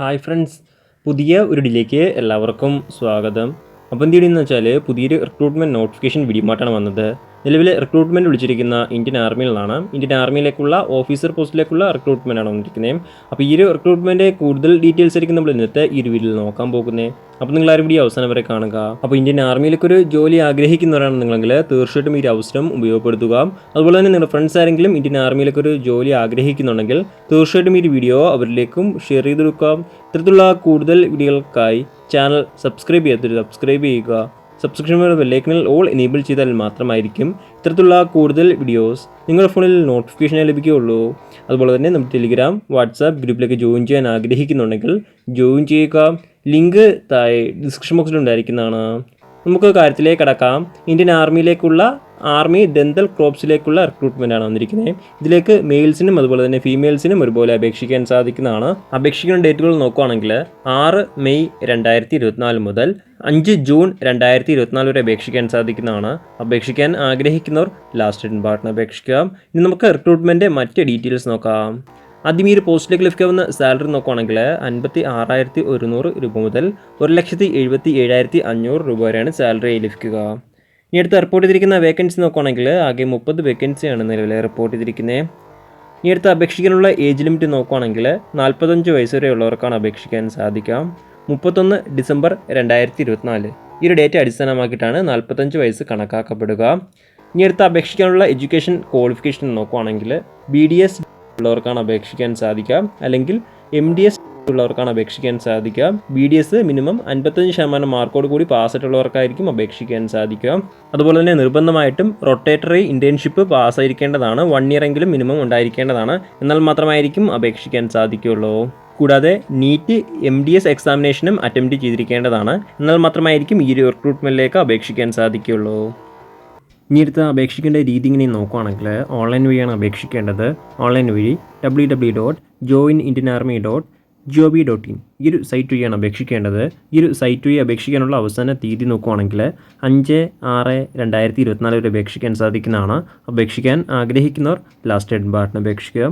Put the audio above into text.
Hi friends. പുതിയ ഒരു ഡിലേക്ക് എല്ലാവർക്കും സ്വാഗതം. അപ്പോൾ എന്ത് ചെയ്യണമെന്ന് വെച്ചാൽ പുതിയൊരു റിക്രൂട്ട്മെന്റ് നോട്ടിഫിക്കേഷൻ വീഡിയോമായിട്ടാണ് വന്നത്. നിലവിൽ റിക്രൂട്ട്മെന്റ് വിളിച്ചിരിക്കുന്ന ഇന്ത്യൻ ആർമിയിൽ നിന്നാണ്. ഇന്ത്യൻ ആർമിയിലേക്കുള്ള ഓഫീസർ പോസ്റ്റിലേക്കുള്ള റിക്രൂട്ട്മെന്റ് ആണ് വന്നിരിക്കുന്നത് അപ്പോൾ ഈ ഒരു റിക്രൂട്ട്മെന്റ് കൂടുതൽ ഡീറ്റെയിൽസ് ആയിരിക്കും നമ്മൾ ഇന്നത്തെ ഈ ഒരു വീഡിയോയിൽ നോക്കാൻ പോകുന്നത് അപ്പോൾ നിങ്ങൾ ആരും വീഡിയോ അവസാനം വരെ കാണുക. അപ്പോൾ ഇന്ത്യൻ ആർമിയിലേക്ക് ഒരു ജോലി ആഗ്രഹിക്കുന്നവരാണ് നിങ്ങളെങ്കിൽ തീർച്ചയായിട്ടും ഈ ഒരു അവസരം ഉപയോഗപ്പെടുത്തുക. അതുപോലെ തന്നെ നിങ്ങളുടെ ഫ്രണ്ട്സ് ആരെങ്കിലും ഇന്ത്യൻ ആർമിയിലേക്ക് ഒരു ജോലി ആഗ്രഹിക്കുന്നുണ്ടെങ്കിൽ തീർച്ചയായിട്ടും ഈ ഒരു വീഡിയോ അവരിലേക്കും ഷെയർ ചെയ്ത് കൊടുക്കുക ഇത്തരത്തിലുള്ള കൂടുതൽ വീഡിയോകൾക്കായി ചാനൽ സബ്സ്ക്രൈബ് ചെയ്യാത്തൊരു സബ്സ്ക്രൈബ് ചെയ്യുക. സബ്സ്ക്രിപ്ഷൻ ബെല്ലൈക്കനിൽ ഓൾ എനേബിൾ ചെയ്താൽ മാത്രമായിരിക്കും ഇത്തരത്തിലുള്ള കൂടുതൽ വീഡിയോസ് നിങ്ങളുടെ ഫോണിൽ നോട്ടിഫിക്കേഷനെ ലഭിക്കുകയുള്ളൂ. അതുപോലെ തന്നെ നമ്മുടെ ടെലിഗ്രാം വാട്സാപ്പ് ഗ്രൂപ്പിലേക്ക് ജോയിൻ ചെയ്യാൻ ആഗ്രഹിക്കുന്നുണ്ടെങ്കിൽ ജോയിൻ ചെയ്യുക. ലിങ്ക് താഴെ ഡിസ്ക്രിപ്ഷൻ ബോക്സിൽ ഉണ്ടായിരിക്കുന്നതാണ്. നമുക്ക് കാര്യത്തിലേക്ക് കടക്കാം. ഇന്ത്യൻ ആർമിയിലേക്കുള്ള ആർമി ദന്തൽ ക്രോപ്സിലേക്കുള്ള റിക്രൂട്ട്മെന്റ് ആണ് വന്നിരിക്കുന്നത്. ഇതിലേക്ക് മെയിൽസിനും അതുപോലെ തന്നെ ഫീമെയിൽസിനും ഒരുപോലെ അപേക്ഷിക്കാൻ സാധിക്കുന്നതാണ്. അപേക്ഷിക്കുന്ന ഡേറ്റുകൾ നോക്കുകയാണെങ്കിൽ ആറ് മെയ് രണ്ടായിരത്തി ഇരുപത്തിനാല് മുതൽ അഞ്ച് ജൂൺ രണ്ടായിരത്തി ഇരുപത്തിനാല് വരെ അപേക്ഷിക്കാൻ സാധിക്കുന്നതാണ്. അപേക്ഷിക്കാൻ ആഗ്രഹിക്കുന്നവർ ലാസ്റ്റ് പാർട്ടിന് അപേക്ഷിക്കാം. ഇനി നമുക്ക് റിക്രൂട്ട്മെന്റ് മറ്റ് ഡീറ്റെയിൽസ് നോക്കാം. ആദ്യം ഈ ഒരു പോസ്റ്റിലേക്ക് ലഭിക്കാവുന്ന സാലറി നോക്കുകയാണെങ്കിൽ അൻപത്തി ആറായിരത്തി ഒരുന്നൂറ് രൂപ മുതൽ ഒരു ലക്ഷത്തി എഴുപത്തി ഏഴായിരത്തി അഞ്ഞൂറ് രൂപ വരെയാണ് സാലറി ലഭിക്കുക ഇനി അടുത്ത് റിപ്പോർട്ട് ചെയ്തിരിക്കുന്ന വേക്കൻസി നോക്കുകയാണെങ്കിൽ ആകെ മുപ്പത് വേക്കൻസിയാണ് നിലവിലെ റിപ്പോർട്ട് ചെയ്തിരിക്കുന്നത്. ഇനി അടുത്ത് അപേക്ഷിക്കാനുള്ള ഏജ് ലിമിറ്റ് നോക്കുകയാണെങ്കിൽ നാൽപ്പത്തഞ്ച് വയസ്സ് വരെ ഉള്ളവർക്കാണ് അപേക്ഷിക്കാൻ സാധിക്കാം മുപ്പത്തൊന്ന് ഡിസംബർ രണ്ടായിരത്തി ഇരുപത്തിനാല് ഈ ഒരു ഡേറ്റ് അടിസ്ഥാനമാക്കിയിട്ടാണ് നാൽപ്പത്തഞ്ച് വയസ്സ് കണക്കാക്കപ്പെടുക. ഇനി അടുത്ത് അപേക്ഷിക്കാനുള്ള എഡ്യൂക്കേഷൻ ക്വാളിഫിക്കേഷൻ നോക്കുകയാണെങ്കിൽ ബി ഡി എസ് ഉള്ളവർക്കാണ് അപേക്ഷിക്കാൻ സാധിക്കുക. അല്ലെങ്കിൽ എം ഡി എസ് ഉള്ളവർക്കാണ് അപേക്ഷിക്കാൻ സാധിക്കുക. ബി ഡി എസ് മിനിമം അൻപത്തഞ്ച് ശതമാനം മാർക്കോട് കൂടി പാസ്സായിട്ടുള്ളവർക്കായിരിക്കും അപേക്ഷിക്കാൻ സാധിക്കുക. അതുപോലെ തന്നെ നിർബന്ധമായിട്ടും റൊട്ടേറ്ററി ഇന്റേൺഷിപ്പ് പാസ്സായിരിക്കേണ്ടതാണ് വൺ ഇയർ എങ്കിലും മിനിമം ഉണ്ടായിരിക്കേണ്ടതാണ്. എന്നാൽ മാത്രമായിരിക്കും അപേക്ഷിക്കാൻ സാധിക്കുകയുള്ളൂ. കൂടാതെ നീറ്റ് എം ഡി എസ് എക്സാമിനേഷനും അറ്റംപ്റ്റ് ചെയ്തിരിക്കേണ്ടതാണ്. എന്നാൽ മാത്രമായിരിക്കും ഈ ഒരു റിക്രൂട്ട്മെന്റിലേക്ക് അപേക്ഷിക്കാൻ സാധിക്കുകയുള്ളൂ. ഇനി അടുത്ത അപേക്ഷിക്കേണ്ട രീതി ഇങ്ങനെ നോക്കുകയാണെങ്കിൽ ഓൺലൈൻ വഴിയാണ് അപേക്ഷിക്കേണ്ടത്. ഓൺലൈൻ വഴി W W dot join Indian army dot G V dot in ഈ ഒരു സൈറ്റ് വഴിയാണ് അപേക്ഷിക്കേണ്ടത്. ഈ ഒരു സൈറ്റ് വഴി അപേക്ഷിക്കാനുള്ള അവസാന തീയതി നോക്കുകയാണെങ്കിൽ അഞ്ച് ആറ് രണ്ടായിരത്തി ഇരുപത്തിനാല് വരെ അപേക്ഷിക്കാൻ സാധിക്കുന്നതാണ്. അപേക്ഷിക്കാൻ ആഗ്രഹിക്കുന്നവർ ലാസ്റ്റ് ഡേറ്റ് ബാട്ടിന് അപേക്ഷിക്കുക.